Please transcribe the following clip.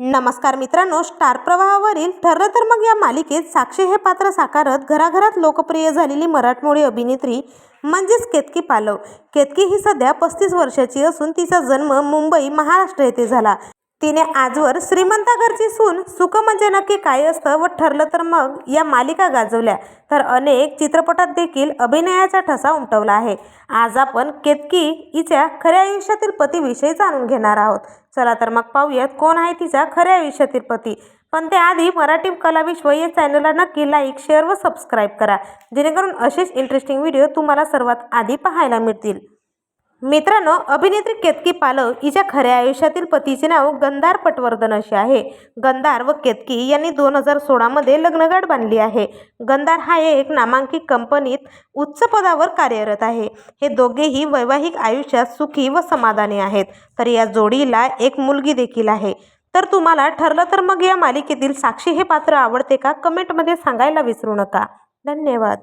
नमस्कार मित्रांनो स्टार प्रवाहावरील ठरलं तर मग या मालिकेत साक्षी हे पात्र साकारत घराघरात लोकप्रिय झालेली मराठमोळी अभिनेत्री म्हणजेच केतकी पालव. केतकी ही सध्या पस्तीस वर्षाची असून तिचा जन्म मुंबई महाराष्ट्र येथे झाला. तिने आजवर श्रीमंता घरची सून सुख म्हणजे नक्की काय असतं व ठरलं तर मग या मालिका गाजवल्या. तर अनेक चित्रपटात देखील अभिनयाचा ठसा उमटवला आहे. आज आपण केतकी हिच्या खऱ्या आयुष्यातील पतीविषयी जाणून घेणार आहोत. चला तर मग पाहूयात कोण आहे तिचा खऱ्या आयुष्यातील पती. पण त्याआधी मराठी कलाविश्व या चॅनलला नक्की लाईक शेअर व सबस्क्राईब करा. जेणेकरून असेच इंटरेस्टिंग व्हिडिओ तुम्हाला सर्वात आधी पाहायला मिळतील. मित्रांनो अभिनेत्री केतकी पालव हिच्या खऱ्या आयुष्यातील पतीचे नाव गंधार पटवर्धन असे आहे. गंधार व केतकी यांनी दोन हजार सोळामध्ये लग्नगाठ बांधली आहे. गंधार हा एक नामांकित कंपनीत उच्च पदावर कार्यरत आहे. हे दोघेही वैवाहिक आयुष्यात सुखी व समाधानी आहेत. तर या जोडीला एक मुलगी देखील आहे. तर तुम्हाला ठरलं तर मग या मालिकेतील साक्षी हे पात्र आवडते का? कमेंटमध्ये सांगायला विसरू नका. धन्यवाद.